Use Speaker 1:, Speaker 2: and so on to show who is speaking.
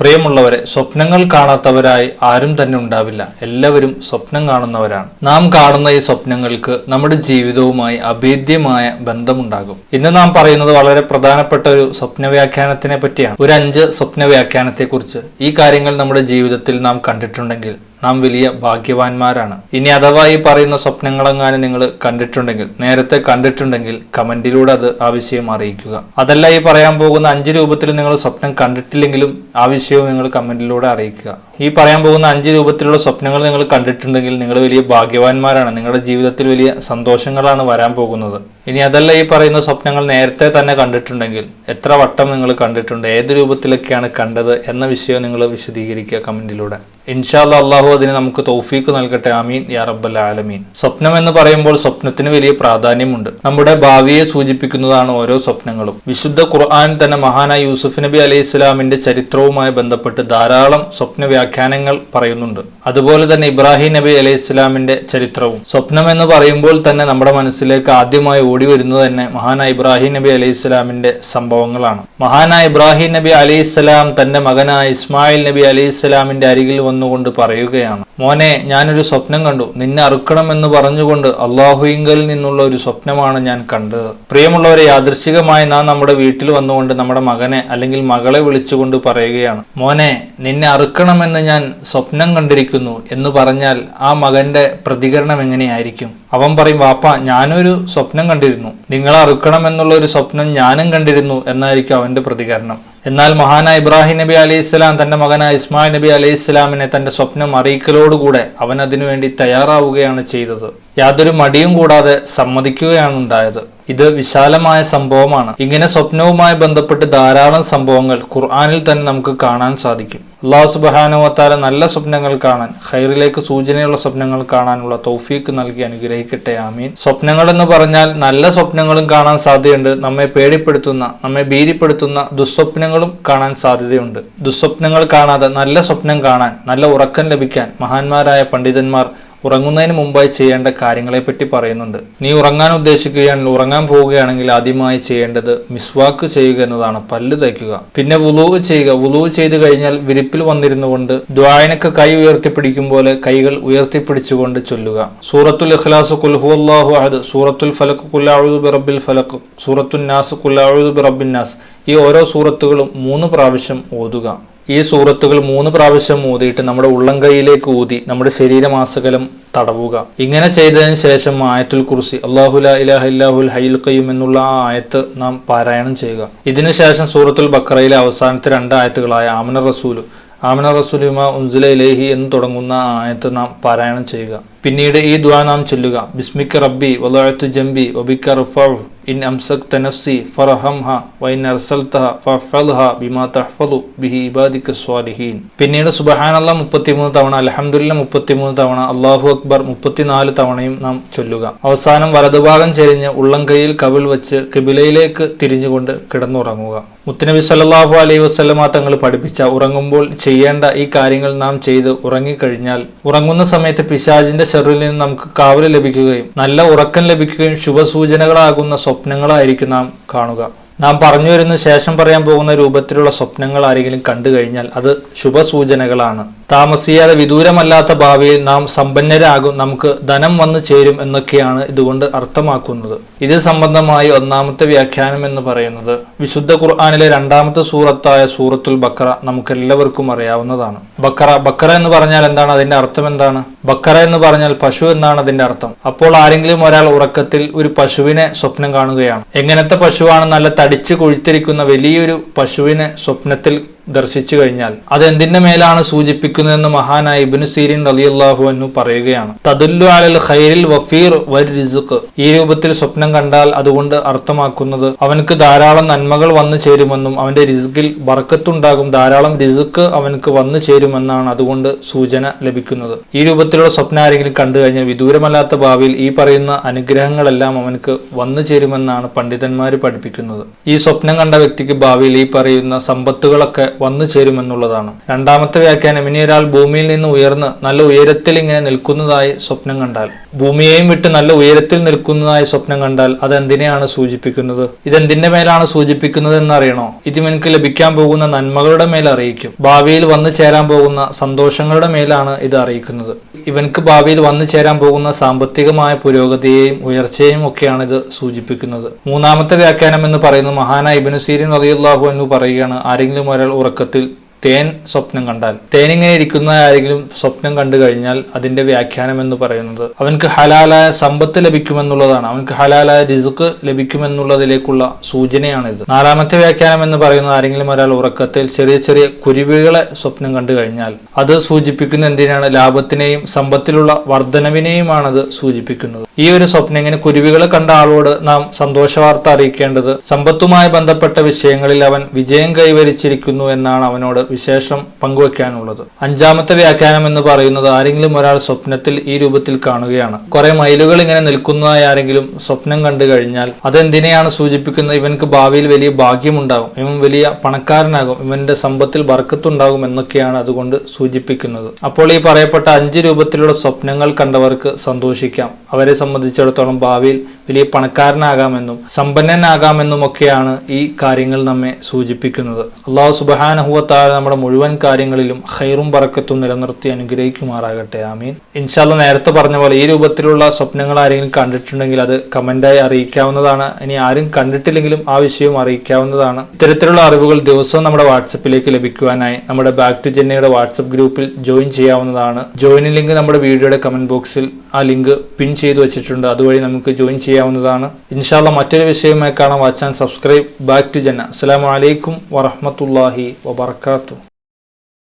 Speaker 1: പ്രിയമുള്ളവരെ സ്വപ്നങ്ങൾ കാണാത്തവരായി ആരും തന്നെ ഉണ്ടാവില്ല. എല്ലാവരും സ്വപ്നം കാണുന്നവരാണ്. നാം കാണുന്ന ഈ സ്വപ്നങ്ങൾക്ക് നമ്മുടെ ജീവിതവുമായി അഭേദ്യമായ ബന്ധമുണ്ടാകും. ഇന്ന് നാം പറയുന്നത് വളരെ പ്രധാനപ്പെട്ട ഒരു സ്വപ്ന വ്യാഖ്യാനത്തിനെ പറ്റിയാണ്. ഒരു അഞ്ച് സ്വപ്ന വ്യാഖ്യാനത്തെക്കുറിച്ച് ഈ കാര്യങ്ങൾ നമ്മുടെ ജീവിതത്തിൽ നാം കണ്ടിട്ടുണ്ടെങ്കിൽ നാം വലിയ ഭാഗ്യവാന്മാരാണ്. ഇനി അഥവാ ഈ പറയുന്ന സ്വപ്നങ്ങളെങ്ങാനും നിങ്ങൾ കണ്ടിട്ടുണ്ടെങ്കിൽ നേരത്തെ കണ്ടിട്ടുണ്ടെങ്കിൽ കമന്റിലൂടെ അത് ആ വിഷയം അറിയിക്കുക. അതല്ല ഈ പറയാൻ പോകുന്ന അഞ്ച് രൂപത്തിൽ നിങ്ങൾ സ്വപ്നം കണ്ടിട്ടില്ലെങ്കിലും ആ വിഷയവും നിങ്ങൾ കമന്റിലൂടെ അറിയിക്കുക. ഈ പറയാൻ പോകുന്ന അഞ്ച് രൂപത്തിലുള്ള സ്വപ്നങ്ങൾ നിങ്ങൾ കണ്ടിട്ടുണ്ടെങ്കിൽ നിങ്ങൾ വലിയ ഭാഗ്യവാന്മാരാണ്. നിങ്ങളുടെ ജീവിതത്തിൽ വലിയ സന്തോഷങ്ങളാണ് വരാൻ പോകുന്നത്. ഇനി അതല്ല ഈ പറയുന്ന സ്വപ്നങ്ങൾ നേരത്തെ തന്നെ കണ്ടിട്ടുണ്ടെങ്കിൽ എത്ര വട്ടം നിങ്ങൾ കണ്ടിട്ടുണ്ട് ഏത് രൂപത്തിലൊക്കെയാണ് കണ്ടത് എന്ന വിഷയം നിങ്ങൾ വിശദീകരിക്കുക കമന്റിലൂടെ. ഇൻഷാല്ല അള്ളാഹു അതിന് നമുക്ക് തൗഫീക്ക് നൽകട്ടെ. ആമീൻ. യാ റബ്ബൽ ആലമീൻ. സ്വപ്നം എന്ന് പറയുമ്പോൾ സ്വപ്നത്തിന് വലിയ പ്രാധാന്യമുണ്ട്. നമ്മുടെ ഭാവിയെ സൂചിപ്പിക്കുന്നതാണ് ഓരോ സ്വപ്നങ്ങളും. വിശുദ്ധ ഖുർആൻ തന്നെ മഹാനായ യൂസുഫ് നബി അലൈഹി ഇസ്ലാമിന്റെ ചരിത്രവുമായി ബന്ധപ്പെട്ട് ധാരാളം സ്വപ്ന വ്യാഖ്യാനങ്ങൾ പറയുന്നുണ്ട്. അതുപോലെ തന്നെ ഇബ്രാഹിം നബി അലൈഹി ഇസ്ലാമിന്റെ ചരിത്രവും. സ്വപ്നം എന്ന് പറയുമ്പോൾ തന്നെ നമ്മുടെ മനസ്സിലേക്ക് ആദ്യമായി ഓടി വരുന്നത് തന്നെ മഹാനായ ഇബ്രാഹിം നബി അലൈഹി ഇസ്ലാമിന്റെ സംഭവങ്ങളാണ്. മഹാനായ ഇബ്രാഹിം നബി അലൈഹി ഇസ്ലാം തന്റെ മകനായ ഇസ്മായിൽ നബി അലൈഹി ഇസ്ലാമിന്റെ അരികിൽ വന്നുകൊണ്ട് പറയുകയാണ് മോനെ ഞാനൊരു സ്വപ്നം കണ്ടു. നിന്നെ അറുക്കണമെന്ന് പറഞ്ഞുകൊണ്ട് അള്ളാഹുയിങ്കലിൽ നിന്നുള്ള ഒരു സ്വപ്നമാണ് ഞാൻ കണ്ടത്. പ്രിയമുള്ളവരെ യാദൃശികമായി നാം നമ്മുടെ വീട്ടിൽ വന്നുകൊണ്ട് നമ്മുടെ മകനെ അല്ലെങ്കിൽ മകളെ വിളിച്ചുകൊണ്ട് പറയുകയാണ് മോനെ നിന്നെ അറുക്കണമെന്ന് ഞാൻ സ്വപ്നം കണ്ടിരിക്കുന്നു എന്ന് പറഞ്ഞാൽ ആ മകന്റെ പ്രതികരണം എങ്ങനെയായിരിക്കും? അവൻ പറയും വാപ്പ ഞാനൊരു സ്വപ്നം കണ്ടിരുന്നു. നിങ്ങളെ അറുക്കണം എന്നുള്ള ഒരു സ്വപ്നം ഞാനും കണ്ടിരുന്നു എന്നായിരിക്കും അവന്റെ പ്രതികരണം. എന്നാൽ മഹാനായ ഇബ്രാഹിം നബി അലൈഹി ഇസ്ലാം തന്റെ മകനായ ഇസ്മായിൽ നബി അലൈഹി ഇസ്ലാമിനെ തന്റെ സ്വപ്നം അറിയിക്കലോടുകൂടെ അവൻ അതിനുവേണ്ടി തയ്യാറാവുകയാണ് ചെയ്തത്. യാതൊരു മടിയും കൂടാതെ സമ്മതിക്കുകയാണ് ഉണ്ടായത്. ഇത് വിശാലമായ സംഭവമാണ്. ഇങ്ങനെ സ്വപ്നവുമായി ബന്ധപ്പെട്ട് ധാരാളം സംഭവങ്ങൾ ഖുർആാനിൽ തന്നെ നമുക്ക് കാണാൻ സാധിക്കും. അള്ളാഹു സുബാനുവത്താല നല്ല സ്വപ്നങ്ങൾ കാണാൻ ഹൈറിലേക്ക് സൂചനയുള്ള സ്വപ്നങ്ങൾ കാണാനുള്ള തൗഫീക്ക് നൽകി അനുഗ്രഹിക്കട്ടെ ആമീൻ. സ്വപ്നങ്ങൾ എന്ന് പറഞ്ഞാൽ നല്ല സ്വപ്നങ്ങളും കാണാൻ സാധ്യതയുണ്ട്. നമ്മെ പേടിപ്പെടുത്തുന്ന നമ്മെ ഭീതിപ്പെടുത്തുന്ന ദുസ്വപ്നങ്ങളും കാണാൻ സാധ്യതയുണ്ട്. ദുസ്വപ്നങ്ങൾ കാണാതെ നല്ല സ്വപ്നം കാണാൻ നല്ല ഉറക്കം ലഭിക്കാൻ മഹാന്മാരായ പണ്ഡിതന്മാർ ഉറങ്ങുന്നതിന് മുമ്പായി ചെയ്യേണ്ട കാര്യങ്ങളെപ്പറ്റി പറയുന്നുണ്ട്. നീ ഉറങ്ങാൻ ഉദ്ദേശിക്കുകയാണെങ്കിൽ ഉറങ്ങാൻ പോവുകയാണെങ്കിൽ ആദ്യമായി ചെയ്യേണ്ടത് മിസ്വാക്ക് ചെയ്യുക എന്നതാണ്. പല്ല് തയ്ക്കുക പിന്നെ വുലൂ ചെയ്യുക. വുലൂ ചെയ്തു കഴിഞ്ഞാൽ വിരിപ്പിൽ വന്നിരുന്നുകൊണ്ട് ദ്വായനക്ക് കൈ ഉയർത്തിപ്പിടിക്കും പോലെ കൈകൾ ഉയർത്തിപ്പിടിച്ചുകൊണ്ട് ചൊല്ലുക. സൂറത്തുൽ ഇഖ്ലാസ് കുൽഹു അള്ളാഹു അഹദ് സൂറത്തുൽ ഫലക്ക് കുല്ലാഴുദ് ബിറബിൽ ഫലക്ക് സൂറത്തുൽ നാസ് കുല്ലാഴുദ് ബിറബിൻ നാസ്. ഈ ഓരോ സൂറത്തുകളും മൂന്ന് പ്രാവശ്യം ഓതുക. ഈ സൂറത്തുകൾ മൂന്ന് പ്രാവശ്യം ഊതിയിട്ട് നമ്മുടെ ഉള്ളം കൈയിലേക്ക് ഊതി നമ്മുടെ ശരീരമാസകലം തടവുക. ഇങ്ങനെ ചെയ്തതിന് ശേഷം ആയത്തുൽ കുർസി അള്ളാഹുല ഇലാഹ ഇല്ലാഹുൽ ഹൈൽ കയ്യും എന്നുള്ള ആ ആയത്ത് നാം പാരായണം ചെയ്യുക. ഇതിനുശേഷം സൂറത്തുൽ ബക്രയിലെ അവസാനത്തെ രണ്ട് ആയത്തുകളായ ആമന റസൂലു ആമന റസൂലുമ ഉൻസുല ഇലേഹി എന്ന് തുടങ്ങുന്ന ആയത്ത് നാം പാരായണം ചെയ്യുക. പിന്നീട് ഈ ദ്വാ നാം ചൊല്ലുക. ബിസ്മിക്ക റബ്ബി വലാഴത്തു ജംബി വബിക്ക റഫഉ ഇൻ അംസക്ത നഫ്സി ഫറഹംഹ വൈൻ അർസൽതഹ ഫഹ്ഫദ്ഹ ബിമാ തഹ്ഫലു ബിഹി ഇബാദിക്ക് സ്വാലിഹീൻ. പിന്നീട് സുബ്ഹാനല്ലാഹ് 33 തവണ അൽഹംദുലില്ലാഹ് 33 തവണ അള്ളാഹു അക്ബർ 34 തവണയും നാം ചൊല്ലുക. അവസാനം വലതുഭാഗം ചെരിഞ്ഞ് ഉള്ളം ഉള്ളംകൈയിൽ കവിൾ വെച്ച് കിബിലയിലേക്ക് തിരിഞ്ഞുകൊണ്ട് കിടന്നുറങ്ങുക. മുത്തനബി സല്ലാഹു അലൈഹി വസ്ലമ തങ്ങൾ പഠിപ്പിച്ച ഉറങ്ങുമ്പോൾ ചെയ്യേണ്ട ഈ കാര്യങ്ങൾ നാം ചെയ്ത് ഉറങ്ങിക്കഴിഞ്ഞാൽ ഉറങ്ങുന്ന സമയത്ത് പിശാജിന്റെ ഷെറിൽ നിന്ന് നമുക്ക് കാവൽ ലഭിക്കുകയും നല്ല ഉറക്കം ലഭിക്കുകയും ശുഭസൂചനകളാകുന്ന സ്വപ്നങ്ങളായിരിക്കും നാം കാണുക. നാം പറഞ്ഞു വരുന്ന ശേഷം പറയാൻ പോകുന്ന രൂപത്തിലുള്ള സ്വപ്നങ്ങൾ ആരെങ്കിലും കണ്ടു കഴിഞ്ഞാൽ അത് ശുഭസൂചനകളാണ്. താമസിയാതെ വിദൂരമല്ലാത്ത ഭാവിയിൽ നാം സമ്പന്നരാകും നമുക്ക് ധനം വന്നു ചേരും എന്നൊക്കെയാണ് ഇതുകൊണ്ട് അർത്ഥമാക്കുന്നത്. ഇത് സംബന്ധമായി ഒന്നാമത്തെ വ്യാഖ്യാനം എന്ന് പറയുന്നത് വിശുദ്ധ ഖുർആാനിലെ രണ്ടാമത്തെ സൂറത്തായ സൂറത്തുൽ ബക്കറ നമുക്കെല്ലാവർക്കും അറിയാവുന്നതാണ്. ബക്കറ ബക്കറ എന്ന് പറഞ്ഞാൽ എന്താണ്? അതിന്റെ അർത്ഥം എന്താണ്? ബക്കറ എന്ന് പറഞ്ഞാൽ പശു എന്നാണ് അതിന്റെ അർത്ഥം. അപ്പോൾ ആരെങ്കിലും ഒരാൾ ഉറക്കത്തിൽ ഒരു പശുവിനെ സ്വപ്നം കാണുകയാണ്. എങ്ങനത്തെ പശുവാണ് നല്ല തടിച്ച് കൊഴുത്തിരിക്കുന്ന വലിയൊരു പശുവിനെ സ്വപ്നത്തിൽ ദർശിച്ചു കഴിഞ്ഞാൽ. അത് എന്തിന്റെ മേലാണ് സൂചിപ്പിക്കുന്നതെന്ന് മഹാനായ ഇബിനു സീരിൻ റലിയല്ലാഹു അന്നു പറയുകയാണ്. തദുല്ലു അലൽ ഖൈരിൽ വഫീർ വർ റിസുഖ്. ഈ രൂപത്തിൽ സ്വപ്നം കണ്ടാൽ അതുകൊണ്ട് അർത്ഥമാക്കുന്നത് അവനക്ക് ധാരാളം നന്മകൾ വന്നു ചേരുമെന്നും അവന്റെ റിസുക്കിൽ ബർക്കത്തുണ്ടാകും ധാരാളം റിസുക്ക് അവനക്ക് വന്നു ചേരുമെന്നാണ് അതുകൊണ്ട് സൂചന ലഭിക്കുന്നത്. ഈ രൂപത്തിലുള്ള സ്വപ്നം ആരെങ്കിലും കണ്ടു കഴിഞ്ഞാൽ വിദൂരമല്ലാത്ത ഭാവിയിൽ ഈ പറയുന്ന അനുഗ്രഹങ്ങളെല്ലാം അവനക്ക് വന്നു ചേരുമെന്നാണ് പണ്ഡിതന്മാർ പഠിപ്പിക്കുന്നത്. ഈ സ്വപ്നം കണ്ട വ്യക്തിക്ക് ഭാവിയിൽ ഈ പറയുന്ന സമ്പത്തുകളൊക്കെ വന്നു ചേരുമെന്നുള്ളതാണ്. രണ്ടാമത്തെ വ്യാഖ്യാനം ഇനി ഒരാൾ ഭൂമിയിൽ നിന്ന് ഉയർന്ന് നല്ല ഉയരത്തിൽ ഇങ്ങനെ നിൽക്കുന്നതായി സ്വപ്നം കണ്ടാൽ. ഭൂമിയെയും വിട്ട് നല്ല ഉയരത്തിൽ നിൽക്കുന്നതായി സ്വപ്നം കണ്ടാൽ അത് എന്തിനെയാണ് സൂചിപ്പിക്കുന്നത്? ഇതെന്തിന്റെ മേലാണ് സൂചിപ്പിക്കുന്നത് എന്നറിയണോ ഇത് നിനക്ക് ലഭിക്കാൻ പോകുന്ന നന്മകളുടെ മേൽ അറിയിക്കും. ഭാവിയിൽ വന്നു ചേരാൻ പോകുന്ന സന്തോഷങ്ങളുടെ മേലാണ് ഇത് അറിയിക്കുന്നത്. ഇവൻക്ക് ഭാവിയിൽ വന്നു ചേരാൻ പോകുന്ന സാമ്പത്തികമായ പുരോഗതിയെയും ഉയർച്ചയെയും ഒക്കെയാണ് ഇത് സൂചിപ്പിക്കുന്നത്. മൂന്നാമത്തെ വ്യാഖ്യാനം എന്ന് പറയുന്നത് മഹാന ഇബിനു റളിയല്ലാഹു എന്ന് പറയുകയാണ് ആരെങ്കിലും ഒരാൾ ഉറക്കത്തിൽ തേൻ സ്വപ്നം കണ്ടാൽ. തേനിങ്ങനെ ഇരിക്കുന്ന ആരെങ്കിലും സ്വപ്നം കണ്ടു കഴിഞ്ഞാൽ അതിന്റെ വ്യാഖ്യാനം എന്ന് പറയുന്നത് അവൻക്ക് ഹലാലായ സമ്പത്ത് ലഭിക്കുമെന്നുള്ളതാണ്. അവൻക്ക് ഹലാലായ റിസ്ക് ലഭിക്കുമെന്നുള്ളതിലേക്കുള്ള സൂചനയാണിത്. നാലാമത്തെ വ്യാഖ്യാനം എന്ന് പറയുന്നത് ആരെങ്കിലും ഒരാൾ ഉറക്കത്തിൽ ചെറിയ ചെറിയ കുരുവികളെ സ്വപ്നം കണ്ടു കഴിഞ്ഞാൽ അത് സൂചിപ്പിക്കുന്ന എന്തിനാണ്? ലാഭത്തിനെയും സമ്പത്തിലുള്ള വർധനവിനെയുമാണ് അത് സൂചിപ്പിക്കുന്നത്. ഈ ഒരു സ്വപ്നം ഇങ്ങനെ കുരുവികളെ കണ്ട ആളോട് നാം സന്തോഷ വാർത്ത അറിയിക്കേണ്ടത് സമ്പത്തുമായി ബന്ധപ്പെട്ട വിഷയങ്ങളിൽ അവൻ വിജയം കൈവരിച്ചിരിക്കുന്നു എന്നാണ് അവനോട് വിശേഷം പങ്കുവെക്കാനുള്ളത്. അഞ്ചാമത്തെ വ്യാഖ്യാനം എന്ന് പറയുന്നത് ആരെങ്കിലും ഒരാൾ സ്വപ്നത്തിൽ ഈ രൂപത്തിൽ കാണുകയാണ്. കുറെ മൈലുകൾ ഇങ്ങനെ നിൽക്കുന്നതായി ആരെങ്കിലും സ്വപ്നം കണ്ടു കഴിഞ്ഞാൽ അതെന്തിനെയാണ് സൂചിപ്പിക്കുന്നത്? ഇവൻക്ക് ഭാവിയിൽ വലിയ ഭാഗ്യമുണ്ടാകും. ഇവൻ വലിയ പണക്കാരനാകും. ഇവന്റെ സമ്പത്തിൽ വർക്കത്തുണ്ടാകും എന്നൊക്കെയാണ് അതുകൊണ്ട് സൂചിപ്പിക്കുന്നത്. അപ്പോൾ ഈ പറയപ്പെട്ട അഞ്ച് രൂപത്തിലുള്ള സ്വപ്നങ്ങൾ കണ്ടവർക്ക് സന്തോഷിക്കാം. അവരെ സംബന്ധിച്ചിടത്തോളം ഭാവിയിൽ വലിയ പണക്കാരനാകാമെന്നും സമ്പന്നനാകാമെന്നും ഒക്കെയാണ് ഈ കാര്യങ്ങൾ നമ്മെ സൂചിപ്പിക്കുന്നത്. അള്ളാഹു സുബാനഹുവത്താല നമ്മുടെ മുഴുവൻ കാര്യങ്ങളിലും ഹൈറും പറക്കത്തും നിലനിർത്തി അനുഗ്രഹിക്കുമാറാകട്ടെ. ആമീൻ. ഇൻഷാല്ല നേരത്തെ പറഞ്ഞ പോലെ ഈ രൂപത്തിലുള്ള സ്വപ്നങ്ങൾ ആരെങ്കിലും കണ്ടിട്ടുണ്ടെങ്കിൽ അത് കമന്റായി അറിയിക്കാവുന്നതാണ്. ഇനി ആരും കണ്ടിട്ടില്ലെങ്കിലും ആ വിഷയം അറിയിക്കാവുന്നതാണ്. ഇത്തരത്തിലുള്ള അറിവുകൾ ദിവസവും നമ്മുടെ വാട്സപ്പിലേക്ക് ലഭിക്കുവാനായി നമ്മുടെ ബാക്ക് ടു ജെന്നയുടെ വാട്സപ്പ് ഗ്രൂപ്പിൽ ജോയിൻ ചെയ്യാവുന്നതാണ്. ജോയിൻ ലിങ്ക് നമ്മുടെ വീഡിയോയുടെ കമന്റ് ബോക്സിൽ ആ ലിങ്ക് പിൻ ചെയ്തു വെച്ചിട്ടുണ്ട്. അതുവഴി നമുക്ക് ജോയിൻ ചെയ്യാവുന്നതാണ്. ഇൻഷാല്ല മറ്റൊരു വിഷയമായി കാണാൻ വാച്ചാൻ സബ്സ്ക്രൈബ്. ബാക്ക് ടു ജന്ന അസ്സാം വലൈക്കും വറഹ്മത്തുള്ളാഹി വബർക്കാത്തു